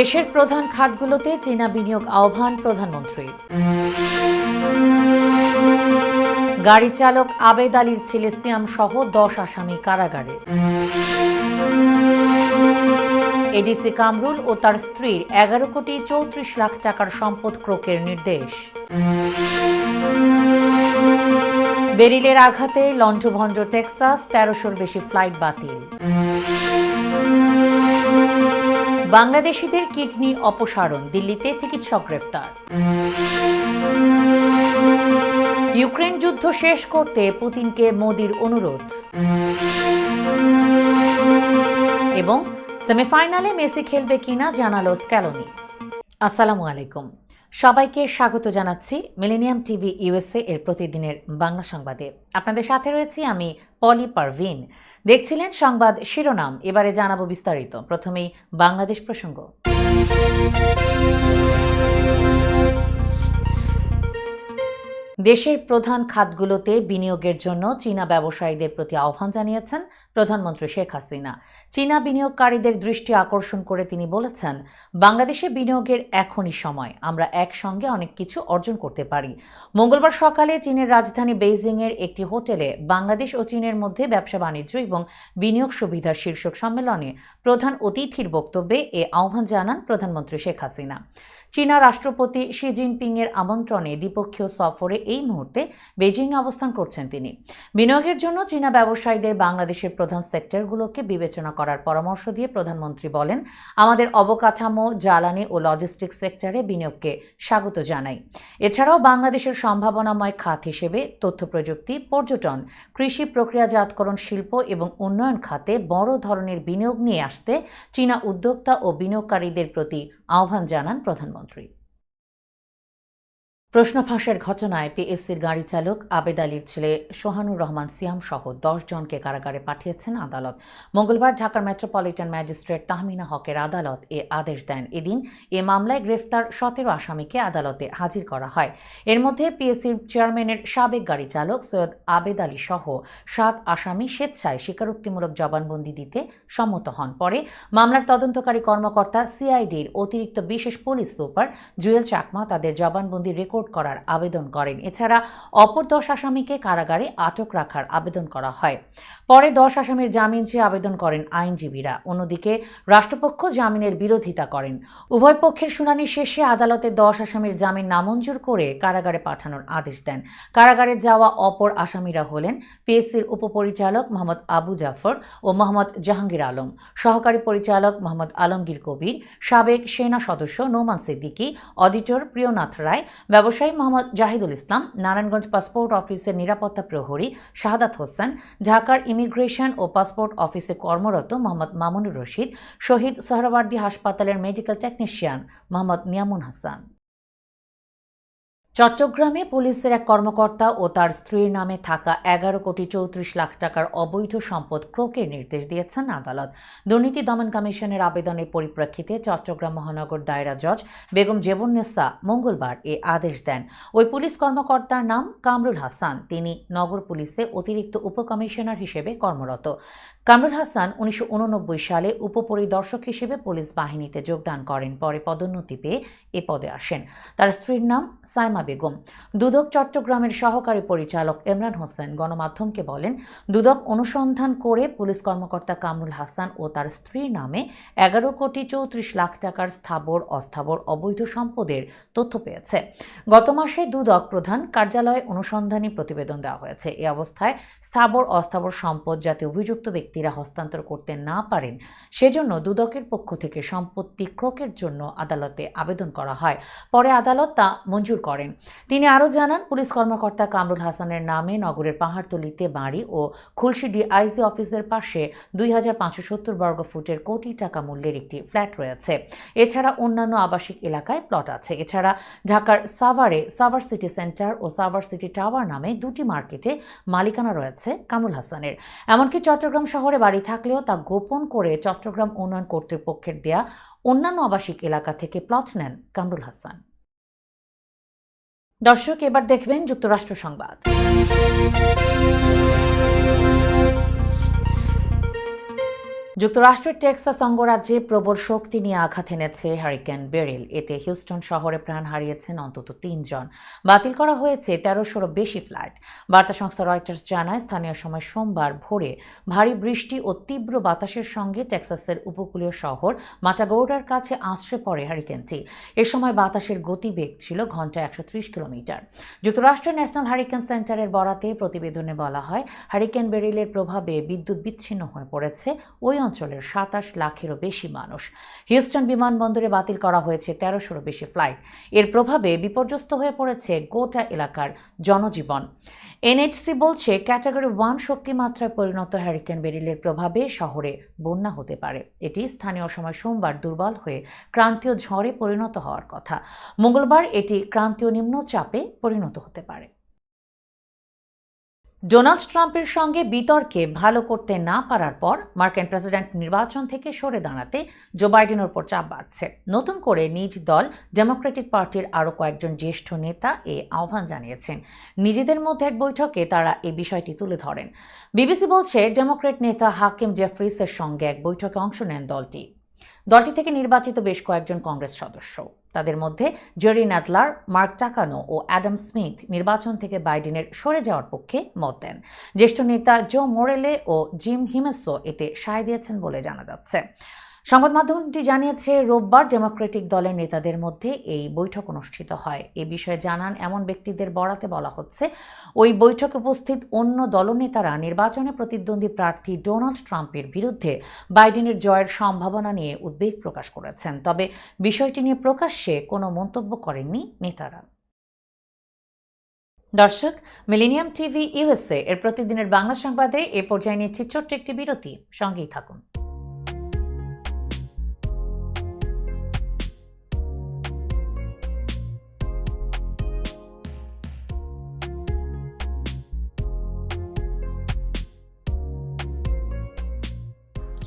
দেশের প্রধান খাতগুলোতে চীনা বিনিয়োগ আহ্বান প্রধানমন্ত্রী। গাড়ি চালক আবেদ আলীর ছেলে সিয়াম সহ দশ আসামি কারাগারে। এডিসি কামরুল ও তার স্ত্রীর এগারো কোটি চৌত্রিশ লাখ টাকার সম্পদ ক্রোকের নির্দেশ। বেরিলের আঘাতে লঞ্চভঞ্জ টেক্সাস, তেরোশোর বেশি ফ্লাইট বাতিল। বাংলাদেশিদের কিডনি অপসারণ, দিল্লিতে চিকিৎসক গ্রেফতার। ইউক্রেন যুদ্ধ শেষ করতে পুতিনকে মোদির অনুরোধ। এবং সেমিফাইনালে মেসি খেলবে কিনা জানালো স্ক্যালোনি। আসসালামু আলাইকুম। সবাইকে স্বাগত জানাচ্ছি মিলেনিয়াম টিভি ইউএসএ এর প্রতিদিনের বাংলা সংবাদে। আপনাদের সাথে রয়েছি আমি পলি পারভিন। দেখছিলেন সংবাদ শিরোনাম, এবারে জানাব বিস্তারিত। প্রথমেই বাংলাদেশ প্রসঙ্গ। দেশের প্রধান খাতগুলোতে বিনিয়োগের জন্য চীনা ব্যবসায়ীদের প্রতি আহ্বান জানিয়েছেন প্রধানমন্ত্রী শেখ হাসিনা। চীনা বিনিয়োগকারীদের দৃষ্টি আকর্ষণ করে তিনি বলেছেন, বাংলাদেশে বিনিয়োগের এখনই সময়। আমরা একসঙ্গে অনেক কিছু অর্জন করতে পারি। মঙ্গলবার সকালে চীনের রাজধানী বেইজিংয়ের একটি হোটেলে বাংলাদেশ ও চীনের মধ্যে ব্যবসা বাণিজ্য এবং বিনিয়োগ সুবিধার শীর্ষক সম্মেলনে প্রধান অতিথির বক্তব্যে এ আহ্বান জানান প্রধানমন্ত্রী শেখ হাসিনা। চীনা রাষ্ট্রপতি শি জিনপিংয়ের আমন্ত্রণে দ্বিপক্ষীয় সফরে এই মুহূর্তে বেজিংয়ে অবস্থান করছেন তিনি। বিনিয়োগের জন্য চীনা ব্যবসায়ীদের বাংলাদেশের প্রধান সেক্টরগুলোকে বিবেচনা করার পরামর্শ দিয়ে প্রধানমন্ত্রী বলেন, আমাদের অবকাঠামো, জ্বালানি ও লজিস্টিক সেক্টরে বিনিয়োগকে স্বাগত জানাই। এছাড়াও বাংলাদেশের সম্ভাবনাময় খাত হিসেবে তথ্য প্রযুক্তি, পর্যটন, কৃষি প্রক্রিয়াজাতকরণ শিল্প এবং উন্নয়ন খাতে বড় ধরনের বিনিয়োগ নিয়ে আসতে চীনা উদ্যোক্তা ও বিনিয়োগকারীদের প্রতি আহ্বান জানান প্রধানমন্ত্রী। country. প্রশ্ন ফাঁসের ঘটনায় পিএসসির গাড়ি চালক আবেদ আলীর ছেলে সোহানুর রহমান সিয়াম সহ দশ জনকে কারাগারে পাঠিয়েছেন আদালত। মঙ্গলবার ঢাকার মেট্রোপলিটন ম্যাজিস্ট্রেট তাহমিনা হকের আদালত এ আদেশ দেন। এদিন এ মামলায় গ্রেফতার সতেরো আসামিকে আদালতে হাজির করা হয়। এর মধ্যে পিএসসির চেয়ারম্যানের সাবেক গাড়ি চালক সৈয়দ আবেদ আলী সহ সাত আসামি স্বেচ্ছায় স্বীকারোক্তিমূলক জবানবন্দি দিতে সম্মত হন। পরে মামলার তদন্তকারী কর্মকর্তা সিআইডির অতিরিক্ত বিশেষ পুলিশ সুপার জুয়েল চাকমা তাদের জবানবন্দি রেকর্ড করার আবেদন করেন। এছাড়া অপর দশ আসামিকে কারাগারে আটক রাখার আবেদন করা হয়। পরে দশ আসামির জামিন চেয়ে আবেদন করেন আইনজীবীরা। অন্যদিকে রাষ্ট্রপক্ষ জামিনের বিরোধিতা করেন। উভয় পক্ষের শুনানি শেষে আদালতে দশ আসামির জামিন নামঞ্জুর করে কারাগারে পাঠানোর আদেশ দেন। কারাগারে যাওয়া অপর আসামিরা হলেন পিএসসির উপপরিচালক মোহাম্মদ আবু জাফর ও মোহাম্মদ জাহাঙ্গীর আলম। সহকারী পরিচালক মোহাম্মদ আলমগীর কবির। সাবেক সেনা সদস্য নোমান সিদ্দিকী। অডিটর প্রিয়নাথ রায়। ব্যবসায়ী মোহাম্মদ জাহিদুল ইসলাম, নারায়ণগঞ্জ পাসপোর্ট অফিসের নিরাপত্তা প্রহরী শাহাদাত হোসেন, ঢাকার ইমিগ্রেশন ও পাসপোর্ট অফিসে কর্মরত মোহাম্মদ মামুনুর রশিদ, শহীদ সোহরাওয়ার্দী হাসপাতালের মেডিকেল টেকনিশিয়ান মোহাম্মদ নিয়ামুন হাসান। চট্টগ্রামে পুলিশের এক কর্মকর্তা ও তার স্ত্রীর নামে থাকা এগারো কোটি চৌত্রিশ লাখ টাকার অবৈধ সম্পদ ক্রোকের নির্দেশ দিয়েছেন আদালত। দুর্নীতি দমন কমিশনের আবেদনের পরিপ্রেক্ষিতে চট্টগ্রাম মহানগর দায়রা জজ বেগম জেবুন্নেসা মঙ্গলবার এ আদেশ দেন। ওই পুলিশ কর্মকর্তার নাম কামরুল হাসান। তিনি নগর পুলিশে অতিরিক্ত উপকমিশনার হিসেবে কর্মরত। কামরুল হাসান উনিশশো উননব্বই সালে উপপরিদর্শক হিসেবে পুলিশ বাহিনীতে যোগদান করেন, পরে পদোন্নতি পেয়ে এ পদে আসেন। তার স্ত্রীর নাম সাইমা বেগম। দুদক চট্টগ্রামের সহকারী পরিচালক ইমরান হোসেন গণমাধ্যমকে বলেন, দুদক অনুসন্ধান করে পুলিশ কর্মকর্তা কামরুল হাসান ও তার স্ত্রীর নামে এগারো কোটি চৌত্রিশ লাখ টাকার স্থাবর, অস্থাবর অবৈধ সম্পদের তথ্য পেয়েছে। গত মাসে দুদক প্রধান কার্যালয়ে অনুসন্ধানী প্রতিবেদন দেওয়া হয়েছে। এ অবস্থায় স্থাবর, অস্থাবর সম্পদ যাতে অভিযুক্ত ব্যক্তিরা হস্তান্তর করতে না পারেন, সেজন্য দুদকের পক্ষ থেকে সম্পত্তি ক্রোকের জন্য আদালতে আবেদন করা হয়। পরে আদালত তা মঞ্জুর করেন। তিনি আরও জানান, পুলিশ কর্মকর্তা কামরুল হাসানের নামে নগরের পাহাড়তলিতে বাড়ি ও খুলশি ডিআইজি অফিসের পাশে দুই হাজার পাঁচশো সত্তর বর্গ ফুটের কোটি টাকা মূল্যের একটি ফ্ল্যাট রয়েছে। এছাড়া অন্যান্য আবাসিক এলাকায় প্লট আছে। এছাড়া ঢাকার সাভারে সাভার সিটি সেন্টার ও সাভার সিটি টাওয়ার নামে দুটি মার্কেটে মালিকানা রয়েছে কামরুল হাসানের। এমনকি চট্টগ্রাম শহরে বাড়ি থাকলেও তা গোপন করে চট্টগ্রাম উন্নয়ন কর্তৃপক্ষের দেয়া অন্যান্য আবাসিক এলাকা থেকে প্লট নেন কামরুল হাসান। দর্শক, এবার দেখবেন যুক্তরাষ্ট্র সংবাদ। যুক্তরাষ্ট্রের টেক্সাস অঙ্গরাজ্যে প্রবল শক্তি নিয়ে আঘাত এনেছে হ্যারিকেন বেরিল। এতে হিউস্টন শহরে প্রাণ হারিয়েছেন অন্তত তিনজন। বাতিল করা হয়েছে তেরোশোরও বেশি ফ্লাইট। বার্তা সংস্থা রয়টার্স জানায়, স্থানীয় সময় সোমবার ভোরে ভারী বৃষ্টি ও তীব্র বাতাসের সঙ্গে টেক্সাসের উপকূলীয় শহর মাটাগৌডার কাছে আছড়ে পড়ে হ্যারিকেনটি এ সময় বাতাসের গতিবেগ ছিল ঘন্টায় একশো ত্রিশ কিলোমিটার। যুক্তরাষ্ট্রের ন্যাশনাল হারিকেন সেন্টারের বরাতে প্রতিবেদনে বলা হয়, হারিকেন বেরিলের প্রভাবে বিদ্যুৎ বিচ্ছিন্ন হয়ে পড়েছে ওই অঞ্চলের সাতাশ লাখেরও বেশি মানুষ। হিউস্টন বিমানবন্দরে বাতিল করা হয়েছে তেরোশোরও বেশি ফ্লাইট। এর প্রভাবে বিপর্যস্ত হয়ে পড়েছে গোটা এলাকার জনজীবন। এনএইচসি বলছে, ক্যাটাগরি ওয়ান শক্তিমাত্রায় পরিণত হ্যারিকেন বেরিলের প্রভাবে শহরে বন্যা হতে পারে। এটি স্থানীয় সময় সোমবার দুর্বল হয়ে ক্রান্তীয় ঝড়ে পরিণত হওয়ার কথা। মঙ্গলবার এটি ক্রান্তীয় নিম্নচাপে পরিণত হতে পারে। ডোনাল্ড ট্রাম্পের সঙ্গে বিতর্কে ভালো করতে না পারার পর মার্কিন প্রেসিডেন্ট নির্বাচন থেকে সরে দাঁড়াতে জো বাইডেনের উপর চাপ বাড়ছে। নতুন করে নিজ দল ডেমোক্রেটিক পার্টির আরও কয়েকজন জ্যেষ্ঠ নেতা এ আহ্বান জানিয়েছেন। নিজেদের মধ্যে এক বৈঠকে তারা এই বিষয়টি তুলে ধরেন। বিবিসি বলছে, ডেমোক্রেট নেতা হাকিম জেফ্রিসের সঙ্গে এক বৈঠকে অংশ নেন দলটি। দলটি থেকে নির্বাচিত বেশ কয়েকজন কংগ্রেস সদস্য। তাদের মধ্যে জেরি ন্যাটলার মার্ক টাকানো ও অ্যাডাম স্মিথ নির্বাচন থেকে বাইডেনের সরে যাওয়ার পক্ষে মত দেন। জ্যেষ্ঠ নেতা জো মোরেলে ও জিম হিমেসো এতে সায় দিয়েছেন বলে জানা যাচ্ছে। সংবাদ মাধ্যমটি জানিয়েছে, রোববার ডেমোক্রেটিক দলের নেতাদের মধ্যে এই বৈঠক অনুষ্ঠিত হয়। এ বিষয়ে জানান, এমন ব্যক্তিদের বরাতে বলা হচ্ছে, ওই বৈঠকে উপস্থিত অন্য দলনেতারা নির্বাচনে প্রতিদ্বন্দ্বী প্রার্থী ডোনাল্ড ট্রাম্পের বিরুদ্ধে বাইডেনের জয়ের সম্ভাবনা নিয়ে উদ্বেগ প্রকাশ করেছেন। তবে বিষয়টি নিয়ে প্রকাশ্যে কোনো মন্তব্য করেননি নেতারা। দর্শক, মিলেনিয়াম টিভি ইউএসএ এর প্রতিদিনের বাংলা সংবাদে এ পর্যায়ে নিচ্ছি ছোট্ট একটি বিরতি। সঙ্গেই থাকুন।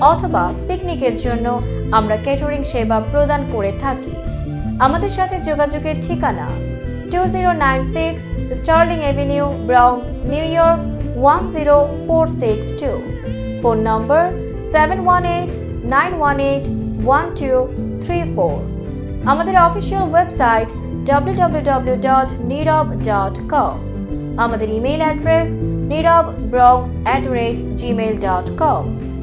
অথবা পিকনিকের জন্য আমরা ক্যাটারিং সেবা প্রদান করে থাকি। আমাদের সাথে যোগাযোগের ঠিকানা two zero nine six Sterling Avenue Bronx New York one zero four six two phone number seven one eight nine one eight one two three four আমাদের অফিসিয়াল ওয়েবসাইট www.nirab.com আমাদের email address Nirab ব্রগস at rate Gmail dot com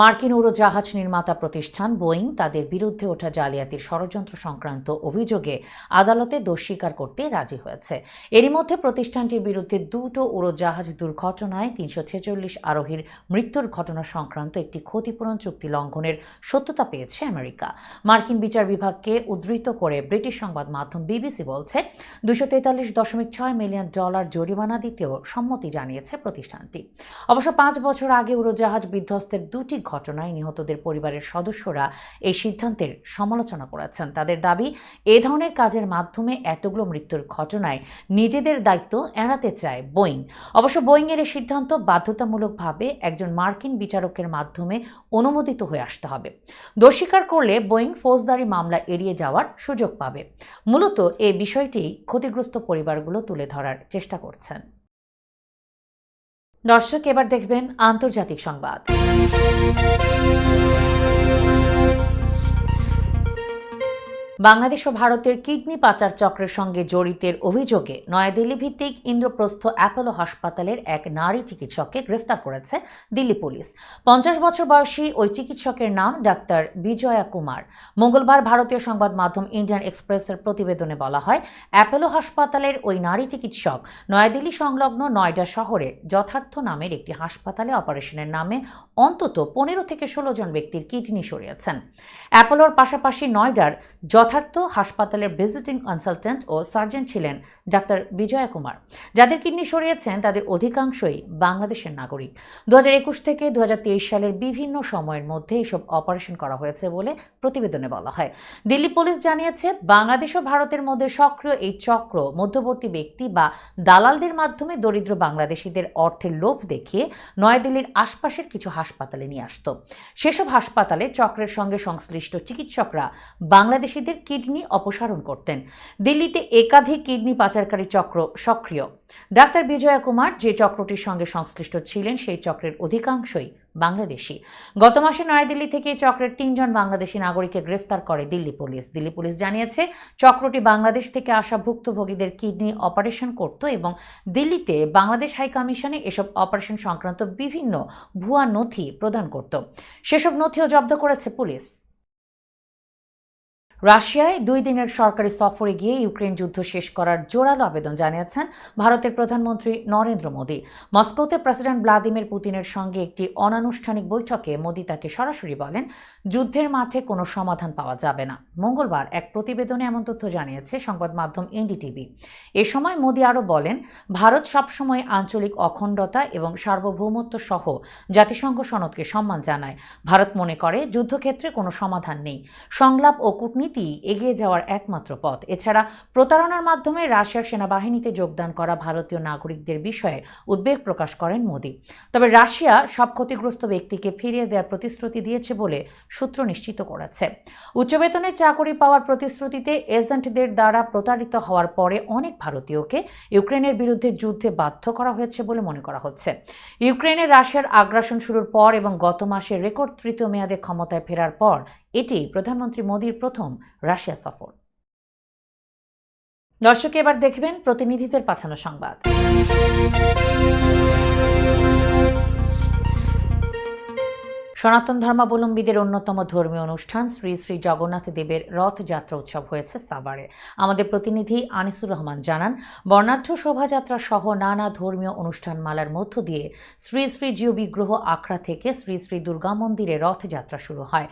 মার্কিন উড়োজাহাজ নির্মাতা প্রতিষ্ঠান Boeing তাদের বিরুদ্ধে ওঠা জালিয়াতির ষড়যন্ত্র সংক্রান্ত অভিযোগে আদালতে দোষ স্বীকার করতে রাজি হয়েছে। এরই মধ্যে প্রতিষ্ঠানটির বিরুদ্ধে দুটো উড়োজাহাজ দুর্ঘটনায় তিনশো ছেচল্লিশ আরোহীর মৃত্যুর ঘটনা সংক্রান্ত একটি ক্ষতিপূরণ চুক্তি লঙ্ঘনের সত্যতা পেয়েছে আমেরিকা। মার্কিন বিচার বিভাগকে উদ্ধৃত করে ব্রিটিশ সংবাদ মাধ্যম বিবিসি বলছে, দুশো তেতাল্লিশ দশমিক ছয় মিলিয়ন ডলার জরিমানা দিতেও সম্মতি জানিয়েছে প্রতিষ্ঠানটি। অবশ্য পাঁচ বছর আগে উড়োজাহাজ বিধ্বস্তের দুটি ঘটনায় নিহতদের পরিবারের সদস্যরা এই সিদ্ধান্তের সমালোচনা করেছেন। তাদের দাবি, এ ধরনের কাজের মাধ্যমে এতগুলো মৃত্যুর ঘটনায় নিজেদের দায়িত্ব এড়াতে চায় বোয়িং। অবশ্য বোয়িংয়ের এই সিদ্ধান্ত বাধ্যতামূলকভাবে একজন মার্কিন বিচারকের মাধ্যমে অনুমোদিত হয়ে আসতে হবে। দোষ করলে বোয়িং ফৌজদারি মামলা এড়িয়ে যাওয়ার সুযোগ পাবে। মূলত এই বিষয়টি ক্ষতিগ্রস্ত পরিবারগুলো তুলে ধরার চেষ্টা করছেন। দর্শক এবার দেখবেন আন্তর্জাতিক সংবাদ। বাংলাদেশ ও ভারতের কিডনি পাচার চক্রের সঙ্গে জড়িতের অভিযোগে নয়াদিল্লি ভিত্তিক ইন্দ্রপ্রস্থ অ্যাপোলো হাসপাতালের এক নারী চিকিৎসককে গ্রেফতার করেছে দিল্লি পুলিশ। পঞ্চাশ বছর বয়সী ওই চিকিৎসকের নাম ডাক্তার বিজয়া কুমার। মঙ্গলবার ভারতীয় সংবাদ মাধ্যম ইন্ডিয়ান এক্সপ্রেসের প্রতিবেদনে বলা হয়, অ্যাপোলো হাসপাতালের ওই নারী চিকিৎসক নয়াদিল্লি সংলগ্ন নয়ডা শহরে যথার্থ নামের একটি হাসপাতালে অপারেশনের নামে অন্তত পনেরো থেকে ষোলো জন ব্যক্তির কিডনি সরিয়েছেন। অ্যাপোলোর পাশাপাশি নয়ডার যথার্থ হাসপাতালের ভিজিটিং কনসালটেন্ট ও সার্জন ছিলেন ডাক্তার বিজয়া কুমার। যাদের কিডনি সরিয়েছেন, তাদের অধিকাংশই বাংলাদেশের নাগরিক। দু থেকে দু সালের বিভিন্ন সময়ের মধ্যে এসব অপারেশন করা হয়েছে বলে প্রতিবেদনে বলা হয়। দিল্লি পুলিশ জানিয়েছে, বাংলাদেশ ও ভারতের মধ্যে সক্রিয় এই চক্র মধ্যবর্তী ব্যক্তি বা দালালদের মাধ্যমে দরিদ্র বাংলাদেশিদের অর্থের লোভ দেখিয়ে নয়াদিল্লির আশপাশের কিছু হাসপাতালে নিয়ে আসতো। সেসব হাসপাতালে চক্রের সঙ্গে সংশ্লিষ্ট চিকিৎসকরা বাংলাদেশিদের কিডনি অপসারণ করতেন। দিল্লিতে একাধিক কিডনি পাচারকারী চক্র সক্রিয়। ডাক্তার বিজয়া কুমার যে চক্রটির সঙ্গে সংশ্লিষ্ট ছিলেন, সেই চক্রের অধিকাংশই বাংলাদেশি। গত মাসে নয়াদিল্লি থেকে চক্রের তিনজন বাংলাদেশি নাগরিককে গ্রেফতার করে দিল্লি পুলিশ। দিল্লি পুলিশ জানিয়েছে, চক্রটি বাংলাদেশ থেকে আসা ভুক্তভোগীদের কিডনি অপারেশন করত এবং দিল্লিতে বাংলাদেশ হাই কমিশনে এসব অপারেশন সংক্রান্ত বিভিন্ন ভুয়া নথি প্রদান করত। সেসব নথিও জব্দ করেছে পুলিশ। রাশিয়ায় দুই দিনের সরকারি সফরে গিয়ে ইউক্রেন যুদ্ধ শেষ করার জোরালো আবেদন জানিয়েছেন ভারতের প্রধানমন্ত্রী নরেন্দ্র মোদী। মস্কোতে প্রেসিডেন্ট ভ্লাদিমির পুতিনের সঙ্গে একটি অনানুষ্ঠানিক বৈঠকে মোদী তাকে সরাসরি বলেন, যুদ্ধের মাঠে কোনো সমাধান পাওয়া যাবে না। মঙ্গলবার এক প্রতিবেদনে এমন তথ্য জানিয়েছে সংবাদ মাধ্যম এনডিটিভি। এ সময় মোদী আরও বলেন, ভারত সবসময় আঞ্চলিক অখণ্ডতা এবং সার্বভৌমত্ব সহ জাতিসংঘ সনদকে সম্মান জানায়। ভারত মনে করে যুদ্ধক্ষেত্রে কোনো সমাধান নেই। সংলাপ ও কূটনীতি এগিয়ে যাওয়ার একমাত্র পথ। এছাড়া প্রতারণার মাধ্যমে রাশিয়ার সেনাবাহিনীতে যোগদান করা ভারতীয় নাগরিকদের বিষয়ে উদ্বেগ প্রকাশ করেন মোদী। তবে রাশিয়া সব ক্ষতিগ্রস্ত ব্যক্তিকে ফিরিয়ে দেওয়ার প্রতিশ্রুতি দিয়েছে বলে সূত্র নিশ্চিত করেছে। উচ্চ বেতনের চাকরি পাওয়ার প্রতিশ্রুতিতে এজেন্টদের দ্বারা প্রতারিত হওয়ার পরে অনেক ভারতীয়কে ইউক্রেনের বিরুদ্ধে যুদ্ধে বাধ্য করা হয়েছে বলে মনে করা হচ্ছে। ইউক্রেনের রাশিয়ার আগ্রাসন শুরুর পর এবং গত মাসে রেকর্ড তৃতীয় মেয়াদে ক্ষমতায় ফেরার পর এটি প্রধানমন্ত্রী মোদীর প্রথম রাশিয়া সফর। দর্শক এবার দেখবেন প্রতিনিধিদের পাঠানো সংবাদ। সনাতন ধর্মাবলম্বীদের অন্যতম ধর্মীয় অনুষ্ঠান শ্রী শ্রী জগন্নাথ দেবের রথযাত্রা উৎসব হয়েছে সাভারে। আমাদের প্রতিনিধি আনিসুর রহমান জানান, বর্ণাঢ্য শোভাযাত্রা সহ নানা ধর্মীয় অনুষ্ঠান মালার মধ্য দিয়ে শ্রী শ্রী জিও বিগ্রহ আখড়া থেকে শ্রী শ্রী দুর্গা মন্দিরে রথযাত্রা শুরু হয়।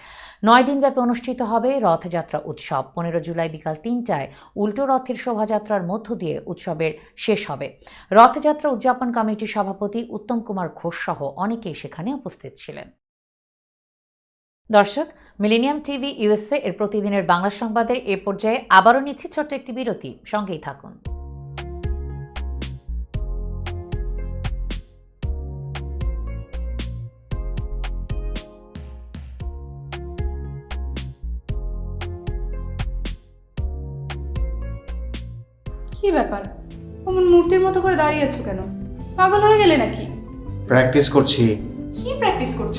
নয় দিনব্যাপী অনুষ্ঠিত হবে রথযাত্রা উৎসব। পনেরো জুলাই বিকাল তিনটায় উল্টো রথের শোভাযাত্রার মধ্য দিয়ে উৎসবের শেষ হবে। রথযাত্রা উদযাপন কমিটির সভাপতি উত্তম কুমার ঘোষ সহ অনেকেই সেখানে উপস্থিত ছিলেন। দর্শক মিলেনিয়াম টিভি ইউএসএ এর প্রতিদিনের বাংলা সংবাদের এ পর্যায়ে আবারও নিচ্ছি ছোট্ট একটি বিরতি। সঙ্গেই থাকুন। কি ব্যাপার? অমন মূর্তির মতো করে দাঁড়িয়ে আছো কেন? পাগল হয়ে গেলে নাকি? প্র্যাকটিস করছি। কি প্র্যাকটিস করছ?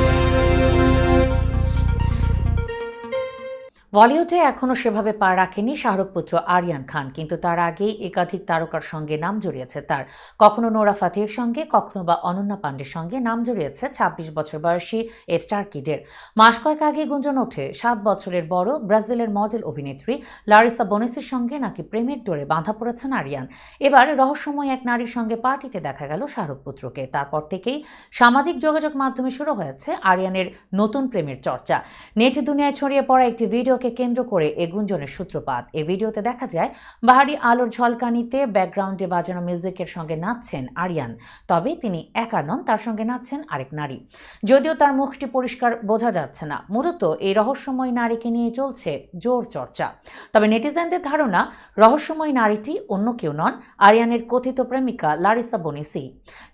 বলিউডে এখনও সেভাবে পা রাখেনি শাহরুখ পুত্র আরিয়ান খান, কিন্তু তার আগেই একাধিক তারকার সঙ্গে নাম জড়িয়েছে তার। কখনো নোরা ফাতেহির সঙ্গে, কখনো বা অনন্যা পাণ্ডের সঙ্গে নাম জড়িয়েছে ২৬ বছর বয়সী এ স্টার কিডের। মাস কয়েক আগে গুঞ্জন ওঠে, সাত বছরের বড় ব্রাজিলের মডেল অভিনেত্রী লারিসা বনেসের সঙ্গে নাকি প্রেমের ডোরে বাঁধা পড়েছেন আরিয়ান। এবার রহস্যময় এক নারীর সঙ্গে পার্টিতে দেখা গেল শাহরুখ পুত্রকে। তারপর থেকেই সামাজিক যোগাযোগ মাধ্যমে শুরু হয়েছে আরিয়ানের নতুন প্রেমের চর্চা। নেট দুনিয়ায় ছড়িয়ে পড়া একটি ভিডিওকে কেন্দ্র করে এ গুঞ্জনের সূত্রপাত। এই ভিডিওতে দেখা যায়, বাহারি আলোর ঝলকানিতে ব্যাকগ্রাউন্ডে বাজানো মিউজিকের সঙ্গে নাচছেন আরিয়ান। তবে তিনি একা নন, তার সঙ্গে নাচছেন আরেক নারী। যদিও তার মুখটি পরিষ্কার বোঝা যাচ্ছে না, মূলত এই রহস্যময় নারীকে নিয়ে চলছে জোর চর্চা। তবে নেটিজেনদের ধারণা, রহস্যময় নারীটি অন্য কেউ নন, আরিয়ানের কথিত প্রেমিকা লারিসা বনিসি।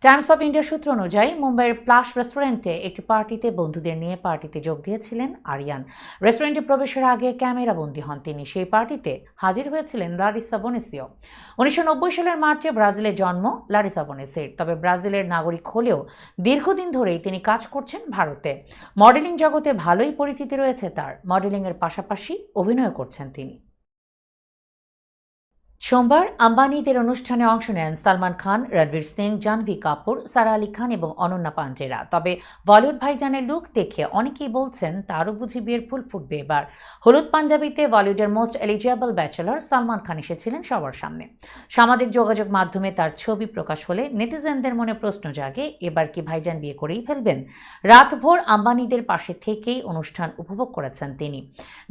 টাইমস অফ ইন্ডিয়ার সূত্র অনুযায়ী, মুম্বাইয়ের প্লাস রেস্টুরেন্টে একটি পার্টিতে বন্ধুদের নিয়ে পার্টিতে যোগ দিয়েছিলেন আরিয়ান। রেস্টুরেন্টে প্রবেশের আগে ক্যামেরাবন্দী হন তিনি। সেই পার্টিতে হাজির হয়েছিলেন লারিসা বনেসিও উনিশশো নব্বই সালের মার্চে ব্রাজিলে জন্ম লারিসা বনেসির তবে ব্রাজিলের নাগরিক হলেও দীর্ঘদিন ধরেই তিনি কাজ করছেন ভারতে। মডেলিং জগতে ভালোই পরিচিতি রয়েছে তার। মডেলিংয়ের পাশাপাশি অভিনয় করছেন তিনি। সোমবার আম্বানিদের অনুষ্ঠানে অংশ নেন সালমান খান, রণবীর সিং, জাহ্নবী কাপুর, সারা আলী খান এবং অনন্যা পান্ডেরা। তবে বলিউড ভাইজানের লুক দেখে অনেকেই বলছেন তারও বুঝি বিয়ের ফুল ফুটবে এবার। হলুদ পাঞ্জাবিতে বলিউডের most eligible bachelor Salman Khan এসেছিলেন সবার সামনে। সামাজিক যোগাযোগ মাধ্যমে তার ছবি প্রকাশ হলে নেটিজেনদের মনে প্রশ্ন জাগে, এবার কি ভাইজান বিয়ে করেই ফেলবেন? রাতভর আম্বানিদের পাশে থেকেই অনুষ্ঠান উপভোগ করেছেন তিনি।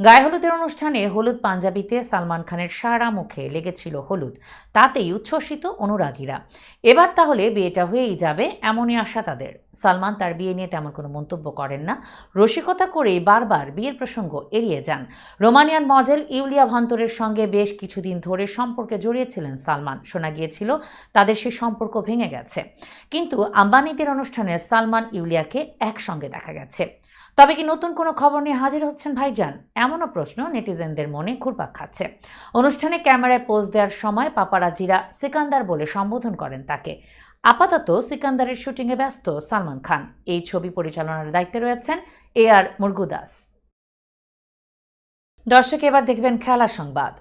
গায়ে হলুদের অনুষ্ঠানে হলুদ পাঞ্জাবিতে সালমান খানের সারা মুখে লেগেছিল হলুদ। তাতেই উচ্ছ্বসিত অনুরাগীরা। এবার তাহলে বিয়েটা হয়েই যাবে এমনই আশা তাদের। সালমান তার বিয়ে নিয়ে তেমন কোনো মন্তব্য করেন না। রসিকতা করেই বারবার বিয়ের প্রসঙ্গ এড়িয়ে যান। রোমানিয়ান মডেল ইউলিয়া ভন্তরের সঙ্গে বেশ কিছুদিন ধরে সম্পর্কে জড়িয়েছিলেন সালমান। শোনা গিয়েছিল, তাদের সে সম্পর্ক ভেঙে গেছে। কিন্তু আম্বানিদের অনুষ্ঠানে সালমান ইউলিয়াকে একসঙ্গে দেখা গেছে। তবে কি নতুন কোনো খবর নিয়ে হাজির হচ্ছেন ভাইজান? এমনও প্রশ্ন নেটিজেনদের মনে ঘুরপাক খাচ্ছে। অনুষ্ঠানে ক্যামেরায় পোজ দেওয়ার সময় পাপারাজিরা সিকান্দার বলে সম্বোধন করেন তাকে। আপাতত সিকান্দারের শুটিংয়ে ব্যস্ত সালমান খান। এই ছবি পরিচালনার দায়িত্বে রয়েছেন এ আর মুরগুদাস। দর্শক, এবার দেখবেন খেলার সংবাদ।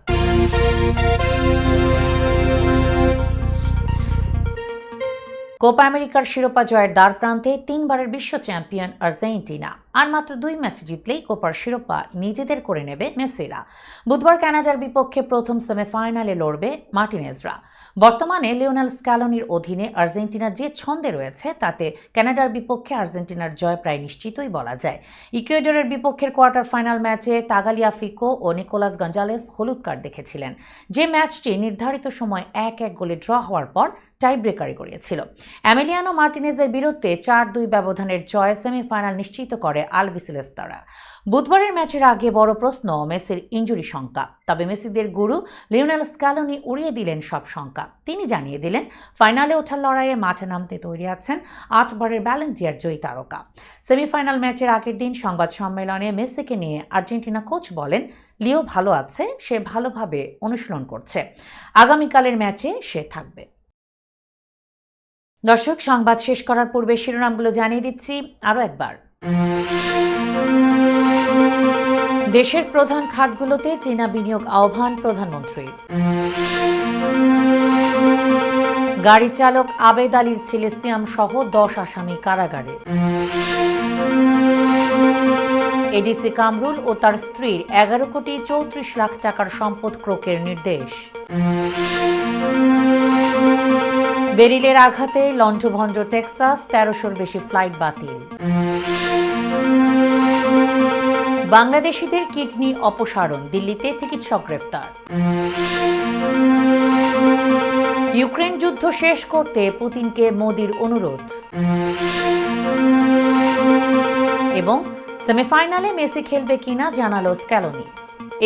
কোপা আমেরিকার শিরোপা জয়ের দ্বার প্রান্তে তিনবারের বিশ্ব চ্যাম্পিয়ন আর্জেন্টিনা। আর মাত্র দুই ম্যাচ জিতলেই কোপার শিরোপা নিজেদের করে নেবে মেসিরা। বুধবার কানাডার বিপক্ষে প্রথম সেমিফাইনালে লড়বে মার্টিনেজরা। বর্তমানে লিওনেল স্ক্যালনির অধীনে আর্জেন্টিনা যে ছন্দে রয়েছে, তাতে ক্যানাডার বিপক্ষে আর্জেন্টিনার জয় প্রায় নিশ্চিতই বলা যায়। ইকুয়েডরের বিপক্ষের কোয়ার্টার ফাইনাল ম্যাচে তাগালিয়া ফিকো ও নিকোলাস গঞ্জালেস হলুদ কার্ড দেখেছিলেন। যে ম্যাচটি নির্ধারিত সময় এক এক গোলে ড্র হওয়ার পর টাই ব্রেকারে গড়িয়েছিল। অ্যামেলিয়ানো মার্টিনেজের বিরুদ্ধে চার দুই ব্যবধানের জয় সেমিফাইনাল নিশ্চিত করে বুধবারের ম্যাচের আগে বড় প্রশ্ন, মেসির ইঞ্জুরি শঙ্কা তবে মেসিদের গুরু লিওনেল উড়িয়ে দিলেন সব শঙ্কা তিনি জানিয়ে দিলেন, ফাইনালে ওঠার লড়াইয়ে মাঠে নামতে তৈরি আছেন আটবারের জয়ী তারকা। সেমিফাইনাল ম্যাচের আগের দিন সংবাদ সম্মেলনে মেসিকে নিয়ে আর্জেন্টিনা কোচ বলেন, লিও ভালো আছে, সে ভালোভাবে অনুশীলন করছে। আগামীকালের ম্যাচে সে থাকবে। দর্শক, সংবাদ শেষ করার পূর্বে শিরোনামগুলো জানিয়ে দিচ্ছি আরও একবার। দেশের প্রধান খাতগুলোতে চীনা বিনিয়োগ আহ্বান প্রধানমন্ত্রীর গাড়ি চালক আবেদ আলীর ছেলে সিয়াম সহ দশ আসামি কারাগারে। এডিসি কামরুল ও তার স্ত্রীর এগারো কোটি চৌত্রিশ লাখ টাকার সম্পদ ক্রোকের নির্দেশ। বেরিলের আঘাতে লঞ্চভঞ্জ টেক্সাস তেরোশোর বেশি ফ্লাইট বাতিল। বাংলাদেশিদের কিডনি অপসারণ, দিল্লিতে চিকিৎসক গ্রেফতার। ইউক্রেন যুদ্ধ শেষ করতে পুতিনকে মোদির অনুরোধ। এবং সেমিফাইনালে মেসি খেলবে কিনা জানালো স্ক্যালোনি।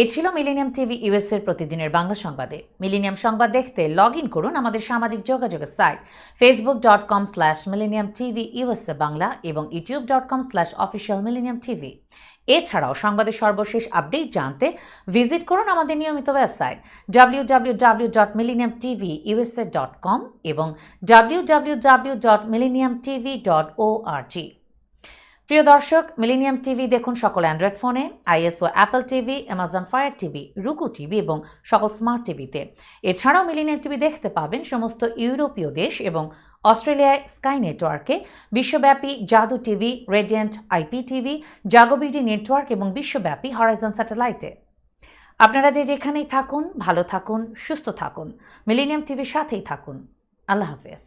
এই ছিল মিলেনিয়াম টিভি ইউএস এর প্রতিদিনের বাংলা সংবাদে। মিলেনিয়াম সংবাদ দেখতে লগ ইন করুন আমাদের সামাজিক যোগাযোগের site Facebook dot com slash millennium TV USA Bangla এবং YouTube dot com slash official millennium TV এছাড়াও সংবাদের সর্বশেষ আপডেট জানতে ভিজিট করুন আমাদের নিয়মিত website W W W dot millennium TV USA dot com এবং W W W dot millennium TV dot ও প্রিয় দর্শক মিলিনিয়াম টিভি দেখুন সকল অ্যান্ড্রয়েড ফোনে iOS Apple TV Amazon fire TV Roku TV এবং সকল স্মার্ট টিভিতে এছাড়াও মিলিনিয়াম টিভি দেখতে পাবেন সমস্ত ইউরোপীয় দেশ এবং অস্ট্রেলিয়ায় স্কাই নেটওয়ার্কে বিশ্বব্যাপী Jadu TV, radiant IP TV Jagobd network এবং বিশ্বব্যাপী হরাইজন স্যাটেলাইটে। আপনারা যে যেখানেই থাকুন, ভালো থাকুন, সুস্থ থাকুন, মিলিনিয়াম টিভির সাথেই থাকুন। আল্লাহ হাফেজ।